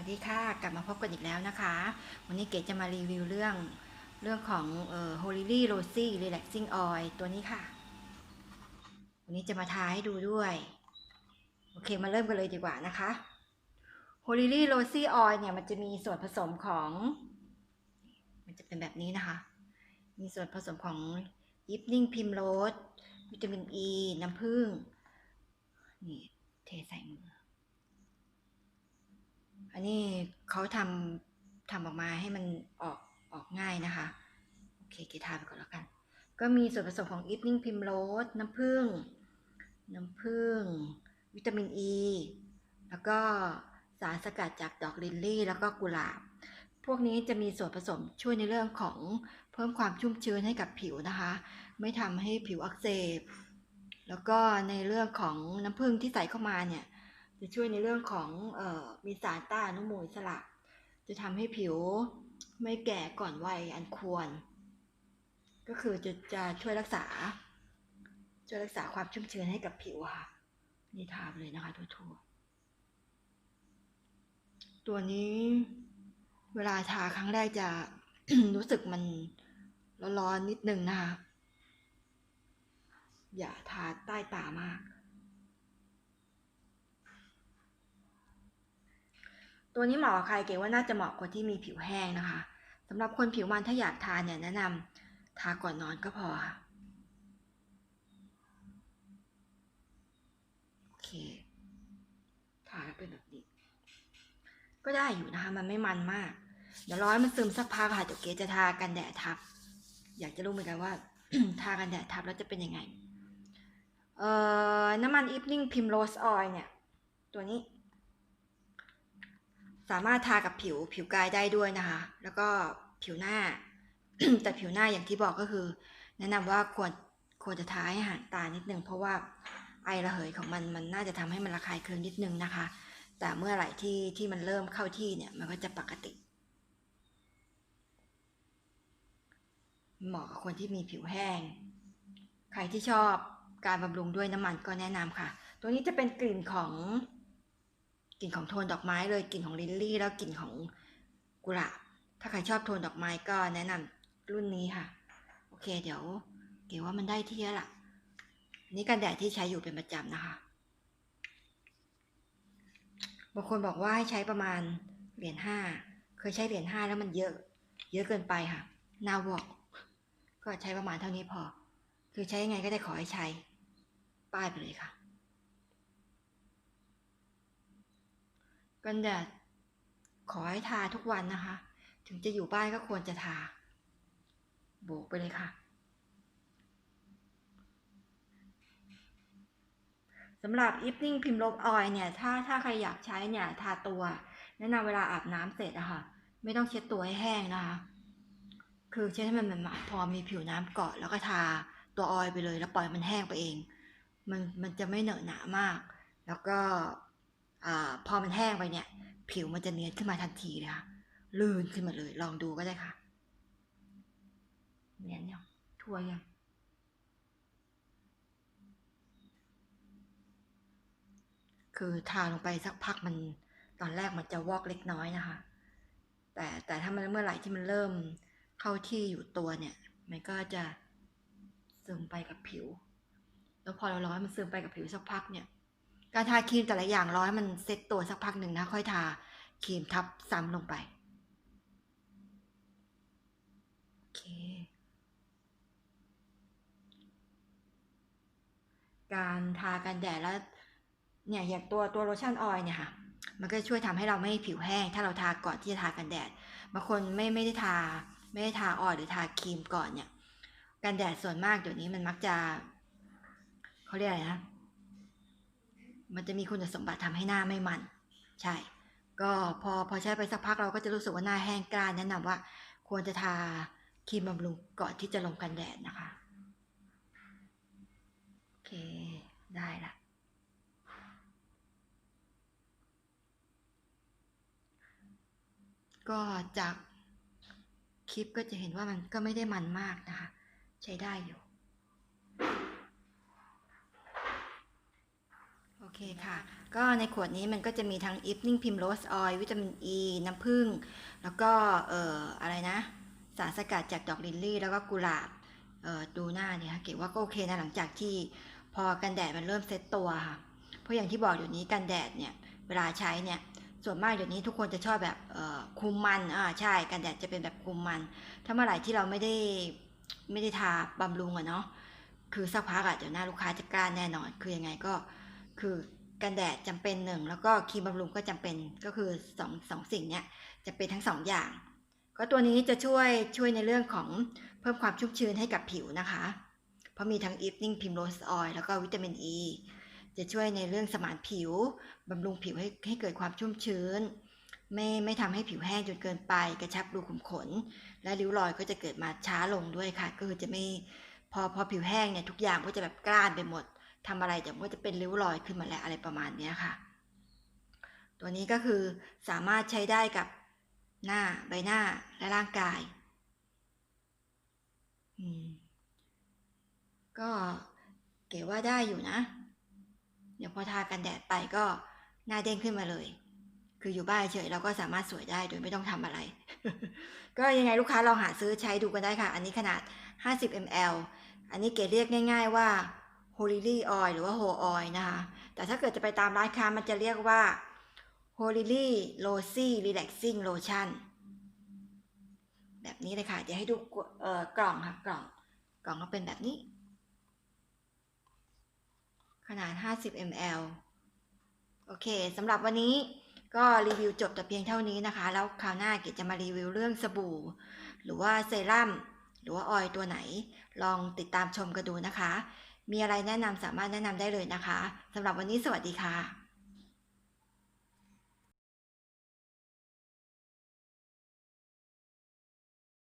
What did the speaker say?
วัสดีค่ะ กลับมาพบกันอีกแล้วนะคะ วันนี้เก๋จะมารีวิวเรื่องเรื่องของเอ่อ Holy Rosy Relaxing Oil ตัวนี้ค่ะ วันนี้จะมาทาให้ดูด้วย โอเคมาเริ่มกันเลยดีกว่านะคะ Holy Rosy Oil เนี่ยมันจะมีส่วนผสมของ มันจะเป็นแบบนี้นะคะ มีส่วนผสมของ Evening Primrose วิตามินอ e, ีน้ำผึ้งนี่เทใส่มือ อันนี้เขาทำทำออกมาให้มันออกออกง่ายนะคะ โอเคเกทาไปก่อนแล้วกัน ก็มีส่วนผสมของ Evening Primrose น้ำผึ้งน้ำผึ้งวิตามินอ e, ีแล้วก็สารสกัดจากดอกลิลลี่ แล้วก็กุหลาบ พวกนี้จะมีส่วนผสมช่วยในเรื่องของเพิ่มความชุ่มชื้นให้กับผิวนะคะ ไม่ทำให้ผิวอักเสบ แล้วก็ในเรื่องของน้ำผึ้งที่ใส่เข้ามาเนี่ย จะช่วยในเรื่องของออมีสารต้านอนุมูลอิสระ จะทำให้ผิวไม่แก่ก่อนวัยอันควร ก็คือจะจะช่วยรักษา ช่วยรักษาความชุ่มชื้นให้กับผิวค่ะ นี่ทาไปเลยนะคะทั่วๆตัวนี้เวลาทาครั้งแรกจะรู้สึกมันร้อนๆนิดนึงนะคะ อย่าทาใต้ตามาก ตัวนี้เหมาะกับใครเก๋ว่าน่าจะเหมาะกับคนที่มีผิวแห้งนะคะสำหรับคนผิวมันถ้าอยากทานเนี่ยแนะนำทาก่อนนอนก็พอค่ะโอเคทาแล้วเป็นแบบนี้ ก็ได้อยู่นะคะ มันไม่มันมาก เดี๋ยวร้อยมันซึมสักพักค่ะเดี๋ยวเก๋จะทากันแดดทับ อยากจะรู้เหมือนกันว่าทากันแดดทับแล้วจะเป็นยังไง เอ่อ น้ำมัน Evening Primrose Oil เนี่ย ตัวนี้ สามารถทากับผิวผิวกายได้ด้วยนะคะ แล้วก็ผิวหน้า แต่ผิวหน้าอย่างที่บอกก็คือ แนะนำว่าควรควรจะทาให้ห่างตานิดนึงเพราะว่าไอระเหยของมันมันน่าจะทำให้มันระคายเคืองนิดนึงนะคะ แต่เมื่อไหร่ที่ที่มันเริ่มเข้าที่เนี่ยมันก็จะปกติเหมาะกับคนที่มีผิวแห้ง ใครที่ชอบการบำรุงด้วยน้ำมันก็แนะนำค่ะ ตัวนี้จะเป็นกลิ่นของ กลิ่นของโทนดอกไม้เลยกลิ่นของลิลลี่ แล้วกลิ่นของกุหลาบ ถ้าใครชอบโทนดอกไม้ก็แนะนำรุ่นนี้ค่ะ โอเค เดี๋ยว เก๋ว่ามันได้ที่แล้วล่ะ นี่กันแดดที่ใช้อยู่เป็นประจำนะคะบางคนบอกว่าให้ใช้ประมาณเหรียญห้าเคยใช้เหรียญห้าแล้วมันเยอะ เยอะเกินไปค่ะนาวอกก็ใช้ประมาณเท่านี้พอ คือใช้ยังไงก็ได้ขอให้ใช้ ป้ายไปเลยค่ะ กันแดดขอให้ทาทุกวันนะคะ ถึงจะอยู่บ้านก็ควรจะทา โบกไปเลยค่ะสำหรับ Evening Primrose Oil เนี่ย ถ้าถ้าใครอยากใช้เนี่ย ทาตัว แนะนำเวลาอาบน้ำเสร็จอะค่ะ ไม่ต้องเช็ดตัวให้แห้งนะคะ คือเช็ดให้มันมาะพอมีผิวน้ำเกาะ แล้วก็ทาตัวออยไปเลย แล้วปล่อยมันแห้งไปเอง มันมันจะไม่เหนอะหนามาก แล้วก็ อพอมันแห้งไปเนี่ย ผิวมันจะเนียนขึ้นมาทันทีเลยค่ะลื่นขึ้นมาเลย ลองดูก็ได้ค่ะ เนียนยังทั่วยังคือทาลงไปสักพักมันตอนแรกมันจะวอกเล็กน้อยนะคะ แต่แต่ถ้ามันเมื่อไหร่ที่มันเริ่มเข้าที่อยู่ตัวเนี่ย มันก็จะซึมไปกับผิว แล้วพอเราร้อยมันซึมไปกับผิวสักพักเนี่ย การทาครีมแต่ละอย่างร้อยมันเซ็ตตัวสักพักหนึ่งนะ ค่อยทาครีมทับซ้ำลงไปโอเคการทากันแดดแล้วเนี่ยอย่างตัวตัวโลชั่นออยเนี่ยค่ะมันก็ช่วยทำให้เราไม่ผิวแห้ง ถ้าเราทาก่อนที่จะทากันแดดบางคนไม่ไม่ได้ทาไม่ได้ทาออยหรือทาครีมก่อนเนี่ยกันแดดส่วนมากเดี๋ยวนี้มันมักจะเขาเรียกอะไรนะ มันจะมีคุณสมบัติทำให้หน้าไม่มัน ใช่ ก็พอพอใช้ไปสักพักเราก็จะรู้สึกว่าหน้าแห้งกร้านแนะนำว่า ควรจะทาครีมบำรุงก่อนที่จะลงกันแดดนะคะ โอเค ได้ละก็จากคลิปก็จะเห็นว่ามันก็ไม่ได้มันมากนะคะ ใช้ได้อยู่ โอ เคเคค่ะ ก็ในขวดนี้มันก็จะมีทั้ง Evening Primrose Oil วิตามินอ e, ีน้ำผึ้งแล้วก็เอ่ออะไรนะ สารสกัดจากดอกลิลลี่ แล้วก็กุหลาบเอ่อดูหน้าเนี่ยค่ะเก๋ว่าก็โอเคนะหลังจากที่พอกันแดดมันเริ่มเซตตัวค่ะ เพราะอย่างที่บอกเดี๋ยวนี้กันแดดเนี่ยเวลาใช้เนี่ยส่วนมากเดี๋ยวนี้ทุกคนจะชอบแบบเอ่อคุมมันอ่าใช่กันแดดจะเป็นแบบคุมมัน ถ้าเมื่อไหร่ที่เราไม่ได้ไม่ได้ทาบำรุงอะเนาะคือสักพักอะเดี๋ยวหน้าลูกค้าจะกล้าแน่นอน คือยังไงก็ คือกันแดดจำเป็นหนึ่งแล้วก็ครีมบำรุงก็จำเป็นก็คือสองสองสิ่งเนี้ยจะเป็นทั้งสองอย่าง ก็ตัวนี้จะช่วยช่วยในเรื่องของเพิ่มความชุ่มชื้นให้กับผิวนะคะ เพราะมีทั้ง Evening Primrose Oil แล้วก็วิตามินอ e, ีจะช่วยในเรื่องสมานผิวบำรุงผิวให้ให้เกิดความชุ่มชื้น ไม่ไม่ทำให้ผิวแห้งจนเกินไป กระชับรูขุมขน และริ้วรอยก็จะเกิดมาช้าลงด้วยค่ะ ก็คือจะไม่พอพอผิวแห้งเนี่ยทุกอย่างก็จะแบบกล้านไปหมด ทำอะไรแต่ก็จะเป็นริ้วรอยขึ้นมาแล้วอะไรประมาณเนี้ยค่ะ ตัวนี้ก็คือสามารถใช้ได้กับหน้าใบหน้าและร่างกายอืมก็เก๋ว่าได้อยู่นะ เดี๋ยวพอทากันแดดไปก็หน้าเด้งขึ้นมาเลย คืออยู่บ้านเฉยเราก็สามารถสวยได้โดยไม่ต้องทำอะไร ก็ยังไงลูกค้าลองหาซื้อใช้ดูกันได้ค่ะ อันนี้ขนาด 50 ml อันนี้เก๋เรียกง่าย ๆว่า Holy Oil หรือว่า Whole Oil นะคะ แต่ถ้าเกิดจะไปตามร้านค้ามันจะเรียกว่า Holy Rosy Relaxing Lotion แบบนี้เลยค่ะ เดี๋ยวให้ดูกล่องค่ะกล่อง กล่องก็เป็นแบบนี้ ขนาด 50 ml โอเคสำหรับวันนี้ก็รีวิวจบแต่เพียงเท่านี้นะคะ แล้วคราวหน้าเกดจะมารีวิวเรื่องสบู่ หรือว่าเซรั่ม หรือว่าออยล์ตัวไหน ลองติดตามชมกันดูนะคะ มีอะไรแนะนำสามารถแนะนำได้เลยนะคะสำหรับวันนี้สวัสดีค่ะ